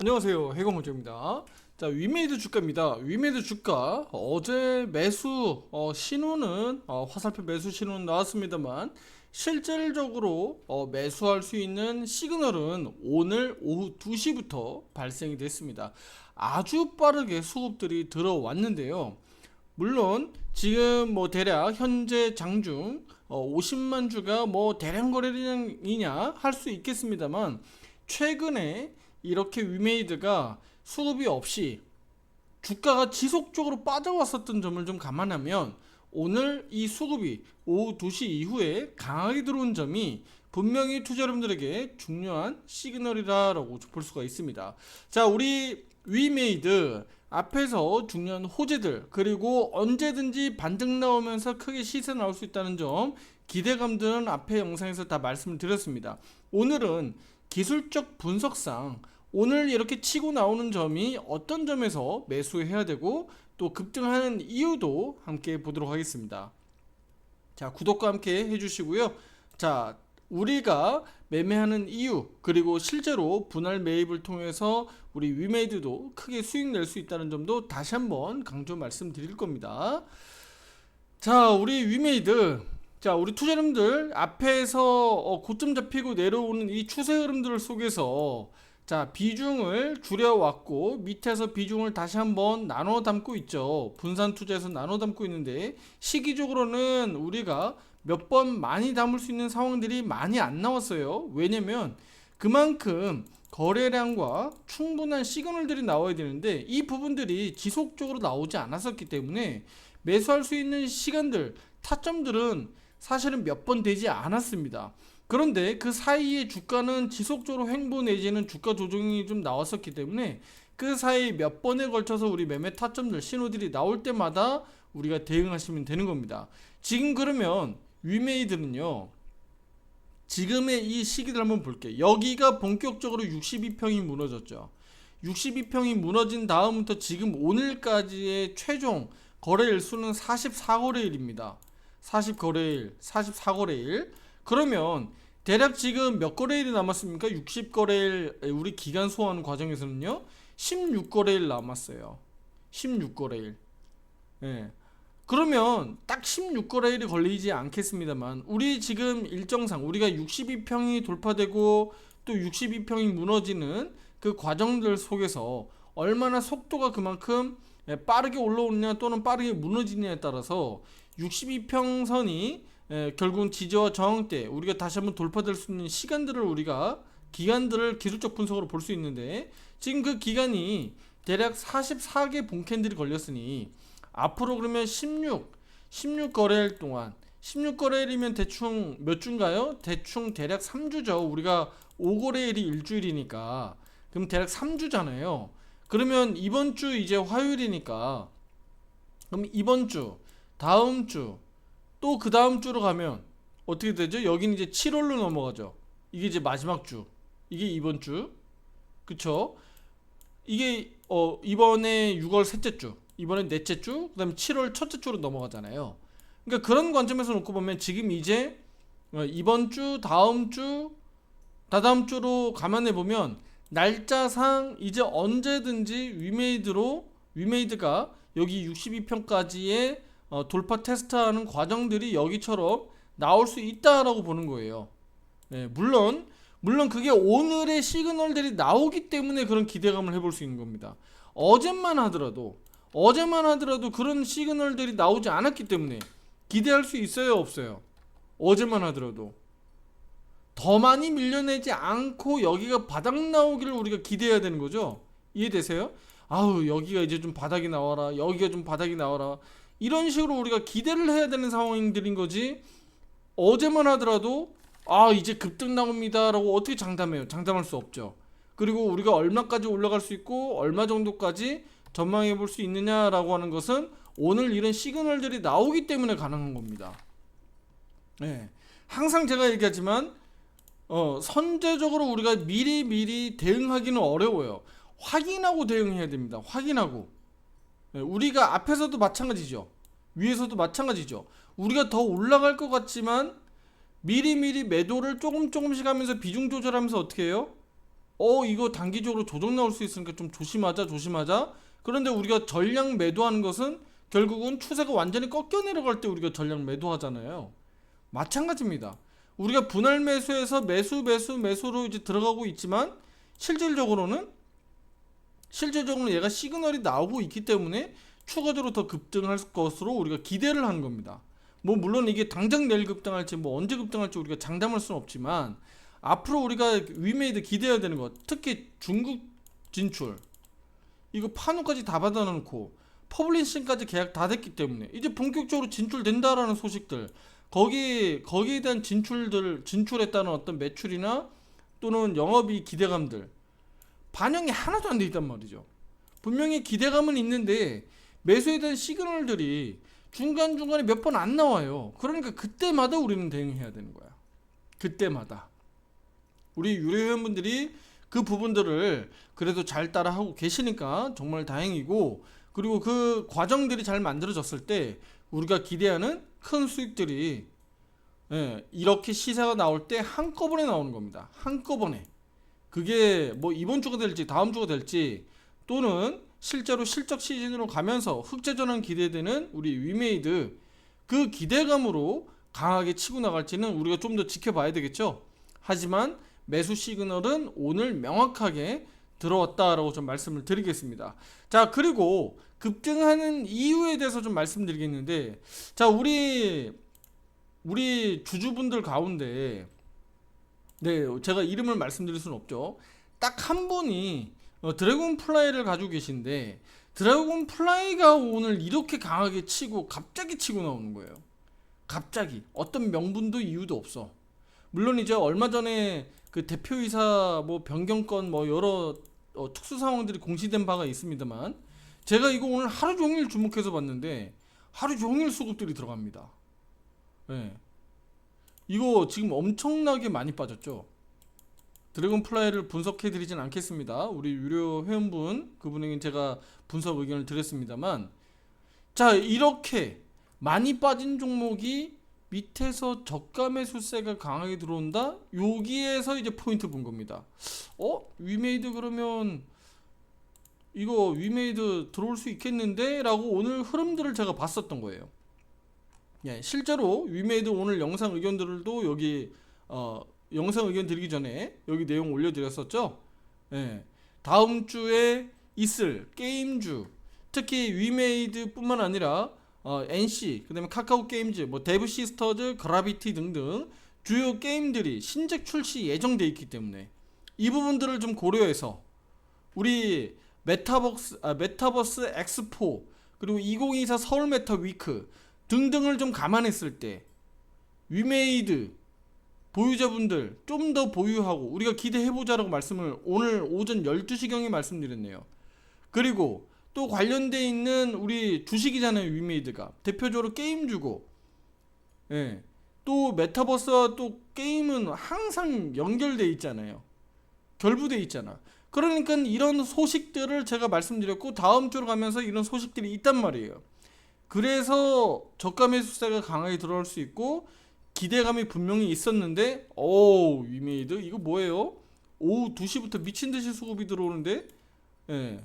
안녕하세요. 해공호조입니다. 자 위메이드 주가입니다. 위메이드 주가 어제 매수 어, 신호는 어, 화살표 매수 신호는 나왔습니다만 실질적으로 어, 매수할 수 있는 시그널은 오늘 오후 2시부터 발생이 됐습니다. 아주 빠르게 수급들이 들어왔는데요. 물론 지금 뭐 대략 현재 장중 어, 50만 주가 뭐 대량 거래량이냐 할 수 있겠습니다만 최근에 이렇게 위메이드가 수급이 없이 주가가 지속적으로 빠져왔었던 점을 좀 감안하면 오늘 이 수급이 오후 2시 이후에 강하게 들어온 점이 분명히 투자 여러분들에게 중요한 시그널이라고 볼 수가 있습니다. 자, 우리 위메이드 앞에서 중요한 호재들 그리고 언제든지 반등 나오면서 크게 시세 나올 수 있다는 점 기대감들은 앞에 영상에서 다 말씀을 드렸습니다. 오늘은 기술적 분석상 오늘 이렇게 치고 나오는 점이 어떤 점에서 매수해야 되고 또 급등하는 이유도 함께 보도록 하겠습니다. 자, 구독과 함께 해주시고요. 자, 우리가 매매하는 이유 그리고 실제로 분할 매입을 통해서 우리 위메이드도 크게 수익 낼 수 있다는 점도 다시 한번 강조 말씀드릴 겁니다. 자, 우리 위메이드 자, 우리 투자자님들 앞에서 어, 고점 잡히고 내려오는 이 추세 흐름들 속에서 자, 비중을 줄여왔고 밑에서 비중을 다시 한번 나눠 담고 있죠. 분산 투자에서 나눠 담고 있는데 시기적으로는 우리가 몇 번 많이 담을 수 있는 상황들이 많이 안 나왔어요. 왜냐면 그만큼 거래량과 충분한 시그널들이 나와야 되는데 이 부분들이 지속적으로 나오지 않았었기 때문에 매수할 수 있는 시간들, 타점들은 사실은 몇 번 되지 않았습니다. 그런데 그 사이에 주가는 지속적으로 횡보 내지는 주가 조정이 좀 나왔었기 때문에 그 사이 몇 번에 걸쳐서 우리 매매 타점들 신호들이 나올 때마다 우리가 대응하시면 되는 겁니다. 지금 그러면 위메이드는요. 지금의 이 시기를 한번 볼게요. 여기가 본격적으로 62평이 무너졌죠. 62평이 무너진 다음부터 지금 오늘까지의 최종 거래일 수는 44거래일입니다. 40거래일, 44거래일. 그러면 대략 지금 몇 거래일이 남았습니까? 60거래일 우리 기간 소화하는 과정에서는요. 16거래일 남았어요. 16거래일. 예. 그러면 딱 16거래일이 걸리지 않겠습니다만 우리 지금 일정상 우리가 62평이 돌파되고 또 62평이 무너지는 그 과정들 속에서 얼마나 속도가 그만큼 예, 빠르게 올라오느냐 또는 빠르게 무너지느냐에 따라서 62평선이 예, 결국은 지지와 저항 때 우리가 다시 한번 돌파될 수 있는 시간들을 우리가 기간들을 기술적 분석으로 볼 수 있는데 지금 그 기간이 대략 44개 본캔들이 걸렸으니 앞으로 그러면 16, 16 거래일 동안 16 거래일이면 대충 몇 주인가요? 대충 대략 3주죠. 우리가 5거래일이 일주일이니까 그럼 대략 3주잖아요. 그러면 이번 주 이제 화요일이니까 그럼 이번 주, 다음 주, 또 그 다음 주로 가면 어떻게 되죠? 여기는 이제 7월로 넘어가죠. 이게 이제 마지막 주. 이게 이번 주. 그쵸? 이게 어 이번에 6월 셋째 주, 이번에 넷째 주, 그다음에 7월 첫째 주로 넘어가잖아요. 그러니까 그런 관점에서 놓고 보면 지금 이제 어, 이번 주, 다음 주, 다다음 주로 감안해 보면 날짜상 이제 언제든지 위메이드로 위메이드가 여기 62평까지의 어, 돌파 테스트하는 과정들이 여기처럼 나올 수 있다라고 보는 거예요. 네, 물론 물론 그게 오늘의 시그널들이 나오기 때문에 그런 기대감을 해볼 수 있는 겁니다. 어제만 하더라도 어제만 하더라도 그런 시그널들이 나오지 않았기 때문에 기대할 수 있어요 없어요? 어제만 하더라도 더 많이 밀려내지 않고 여기가 바닥 나오기를 우리가 기대해야 되는 거죠. 이해되세요? 아우 여기가 이제 좀 바닥이 나와라 여기가 좀 바닥이 나와라 이런 식으로 우리가 기대를 해야 되는 상황들인 거지. 어제만 하더라도 아 이제 급등 나옵니다라고 어떻게 장담해요? 장담할 수 없죠. 그리고 우리가 얼마까지 올라갈 수 있고 얼마 정도까지 전망해 볼 수 있느냐라고 하는 것은 오늘 이런 시그널들이 나오기 때문에 가능한 겁니다. 네. 항상 제가 얘기하지만 어, 선제적으로 우리가 미리 미리 대응하기는 어려워요. 확인하고 대응해야 됩니다. 확인하고. 예, 우리가 앞에서도 마찬가지죠. 위에서도 마찬가지죠. 우리가 더 올라갈 것 같지만 미리미리 매도를 조금 조금씩 하면서 비중 조절하면서 어떻게 해요? 어 이거 단기적으로 조정 나올 수 있으니까 좀 조심하자 조심하자 그런데 우리가 전량 매도하는 것은 결국은 추세가 완전히 꺾여 내려갈 때 우리가 전량 매도하잖아요 마찬가지입니다 우리가 분할 매수해서 매수 매수 매수로 이제 들어가고 있지만 실질적으로는 실질적으로 얘가 시그널이 나오고 있기 때문에 추가적으로 더 급등할 것으로 우리가 기대를 하는 겁니다. 뭐 물론 이게 당장 내일 급등할지 뭐 언제 급등할지 우리가 장담할 수는 없지만 앞으로 우리가 위메이드 기대해야 되는 것 특히 중국 진출 이거 판호까지 다 받아놓고 퍼블리싱까지 계약 다 됐기 때문에 이제 본격적으로 진출된다라는 소식들 거기 거기에 대한 진출들 진출했다는 어떤 매출이나 또는 영업이 기대감들 반영이 하나도 안 돼 있단 말이죠. 분명히 기대감은 있는데 매수에 대한 시그널들이 중간 중간에 몇 번 안 나와요. 그러니까 그때마다 우리는 대응해야 되는 거야. 그때마다 우리 유료 회원분들이 그 부분들을 그래도 잘 따라하고 계시니까 정말 다행이고 그리고 그 과정들이 잘 만들어졌을 때 우리가 기대하는 큰 수익들이 예, 이렇게 시세가 나올 때 한꺼번에 나오는 겁니다. 한꺼번에. 그게 뭐 이번 주가 될지 다음 주가 될지 또는 실제로 실적 시즌으로 가면서 흑자 전환 기대되는 우리 위메이드 그 기대감으로 강하게 치고 나갈지는 우리가 좀 더 지켜봐야 되겠죠. 하지만 매수 시그널은 오늘 명확하게 들어왔다라고 좀 말씀을 드리겠습니다. 자, 그리고 급등하는 이유에 대해서 좀 말씀드리겠는데 자, 우리 우리 주주분들 가운데 네, 제가 이름을 말씀드릴 수는 없죠. 딱 한 분이 어, 드래곤 플라이를 가지고 계신데 드래곤 플라이가 오늘 이렇게 강하게 치고 갑자기 치고 나오는 거예요. 갑자기 어떤 명분도 이유도 없어. 물론 이제 얼마 전에 그 대표이사 뭐 변경권 뭐 여러 어, 특수 상황들이 공시된 바가 있습니다만 제가 이거 오늘 하루 종일 주목해서 봤는데 하루 종일 수급들이 들어갑니다. 네. 이거 지금 엄청나게 많이 빠졌죠. 드래곤 플라이를 분석해 드리진 않겠습니다. 우리 유료 회원분 그분에게 제가 분석 의견을 드렸습니다만 자 이렇게 많이 빠진 종목이 밑에서 저가 매수세가 강하게 들어온다. 여기에서 이제 포인트 본 겁니다. 어 위메이드 그러면 이거 위메이드 들어올 수 있겠는데 라고 오늘 흐름들을 제가 봤었던 거예요. 예, 실제로 위메이드 오늘 영상 의견들도 여기 어, 영상 의견 드리기 전에 여기 내용 올려드렸었죠. 예, 다음 주에 있을 게임주 특히 위메이드뿐만 아니라 어, NC 그다음에 카카오 게임즈 뭐 데브 시스터즈 그라비티 등등 주요 게임들이 신작 출시 예정돼 있기 때문에 이 부분들을 좀 고려해서 우리 메타버스 아, 메타버스 엑스포 그리고 2024 서울 메타 위크 등등을 좀 감안했을 때 위메이드 보유자분들 좀 더 보유하고 우리가 기대해보자라고 말씀을 오늘 오전 12시경에 말씀드렸네요. 그리고 또 관련돼 있는 우리 주식이잖아요 위메이드가 대표적으로 게임 주고 예. 또 메타버스와 또 게임은 항상 연결돼 있잖아요. 결부돼 있잖아. 그러니까 이런 소식들을 제가 말씀드렸고 다음 주로 가면서 이런 소식들이 있단 말이에요. 그래서 저가 매수세가 강하게 들어올 수 있고 기대감이 분명히 있었는데 오 위메이드 이거 뭐예요? 오후 2시부터 미친 듯이 수급이 들어오는데 예.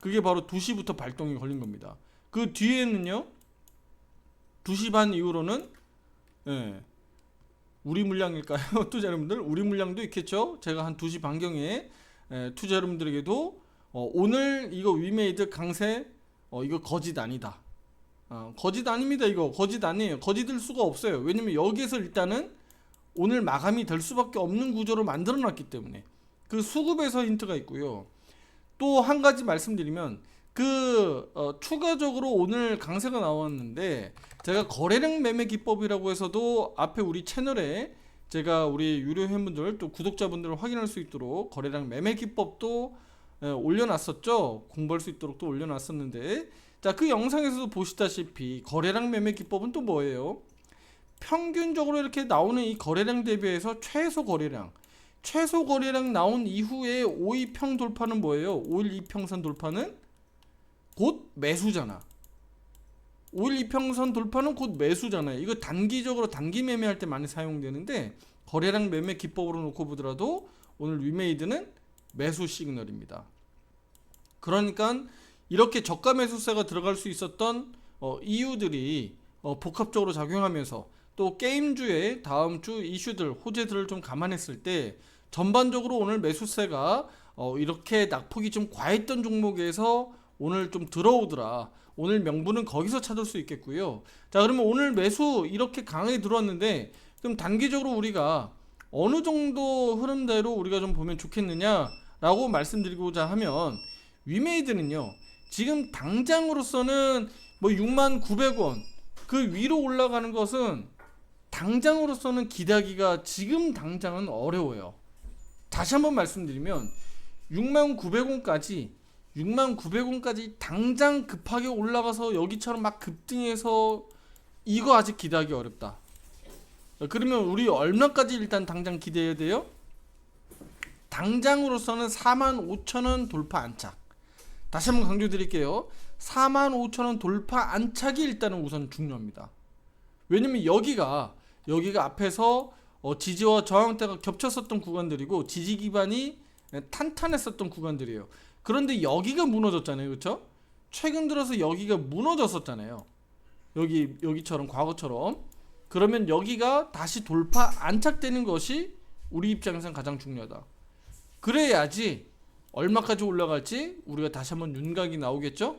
그게 바로 2시부터 발동이 걸린 겁니다. 그 뒤에는요. 2시 반 이후로는 예. 우리 물량일까요? 투자 여러분들 우리 물량도 있겠죠. 제가 한 2시 반경에 예, 투자 여러분들에게도 어, 오늘 이거 위메이드 강세 어, 이거 거짓 아니다. 어, 거짓 아닙니다 이거. 거짓 아니에요. 거짓될 수가 없어요. 왜냐면 여기에서 일단은 오늘 마감이 될 수밖에 없는 구조를 만들어 놨기 때문에. 그 수급에서 힌트가 있고요. 또 한 가지 말씀드리면 그 어, 추가적으로 오늘 강세가 나왔는데 제가 거래량 매매 기법이라고 해서도 앞에 우리 채널에 제가 우리 유료 회원분들 또 구독자분들 확인할 수 있도록 거래량 매매 기법도 에, 올려놨었죠? 공부할 수 있도록 또 올려놨었는데 자, 그 영상에서도 보시다시피 거래량 매매 기법은 또 뭐예요? 평균적으로 이렇게 나오는 이 거래량 대비해서 최소 거래량. 최소 거래량 나온 이후에 5일평 돌파는 뭐예요? 5일 이평선 돌파는 곧 매수잖아. 5일 이평선 돌파는 곧 매수잖아요. 이거 단기적으로 단기 매매할 때 많이 사용되는데 거래량 매매 기법으로 놓고 보더라도 오늘 위메이드는 매수 시그널입니다. 그러니까 이렇게 저가 매수세가 들어갈 수 있었던 어, 이유들이 어, 복합적으로 작용하면서 또 게임주의 다음 주 이슈들 호재들을 좀 감안했을 때 전반적으로 오늘 매수세가 어, 이렇게 낙폭이 좀 과했던 종목에서 오늘 좀 들어오더라. 오늘 명분은 거기서 찾을 수 있겠고요. 자, 그러면 오늘 매수 이렇게 강하게 들어왔는데 그럼 단기적으로 우리가 어느 정도 흐름대로 우리가 좀 보면 좋겠느냐라고 말씀드리고자 하면 위메이드는요. 지금 당장으로서는 뭐 6만 900원 그 위로 올라가는 것은 당장으로서는 기대하기가 지금 당장은 어려워요. 다시 한번 말씀드리면 6만 900원까지 6만 900원까지 당장 급하게 올라가서 여기처럼 막 급등해서 이거 아직 기대하기 어렵다. 그러면 우리 얼마까지 일단 당장 기대해야 돼요? 당장으로서는 4만 5천원 돌파 안착. 다시 한번 강조드릴게요. 4만 5천원 돌파 안착이 일단은 우선 중요합니다. 왜냐면 여기가 여기가 앞에서 어, 지지와 저항대가 겹쳤었던 구간들이고 지지 기반이 탄탄했었던 구간들이에요. 그런데 여기가 무너졌잖아요, 그렇죠? 최근 들어서 여기가 무너졌었잖아요. 여기 여기처럼 과거처럼 그러면 여기가 다시 돌파 안착되는 것이 우리 입장에선 가장 중요하다. 그래야지 얼마까지 올라갈지 우리가 다시 한번 윤곽이 나오겠죠?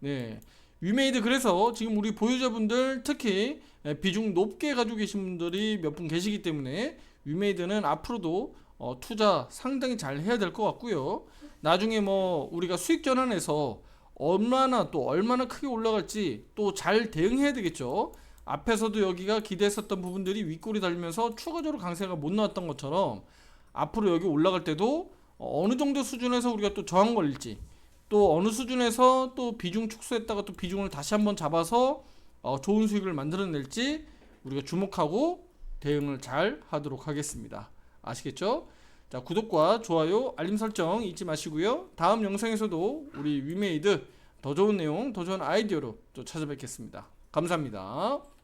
네. 위메이드 그래서 지금 우리 보유자분들 특히 비중 높게 가지고 계신 분들이 몇 분 계시기 때문에 위메이드는 앞으로도 어, 투자 상당히 잘 해야 될 것 같고요. 나중에 뭐 우리가 수익 전환해서 얼마나 또 얼마나 크게 올라갈지 또 잘 대응해야 되겠죠. 앞에서도 여기가 기대했었던 부분들이 윗골이 달리면서 추가적으로 강세가 못 나왔던 것처럼 앞으로 여기 올라갈 때도 어느 정도 수준에서 우리가 또 저항 걸릴지 또 어느 수준에서 또 비중 축소했다가 또 비중을 다시 한번 잡아서 어, 좋은 수익을 만들어낼지 우리가 주목하고 대응을 잘 하도록 하겠습니다. 아시겠죠? 자 구독과 좋아요 알림 설정 잊지 마시고요. 다음 영상에서도 우리 위메이드 더 좋은 내용 더 좋은 아이디어로 또 찾아뵙겠습니다. 감사합니다.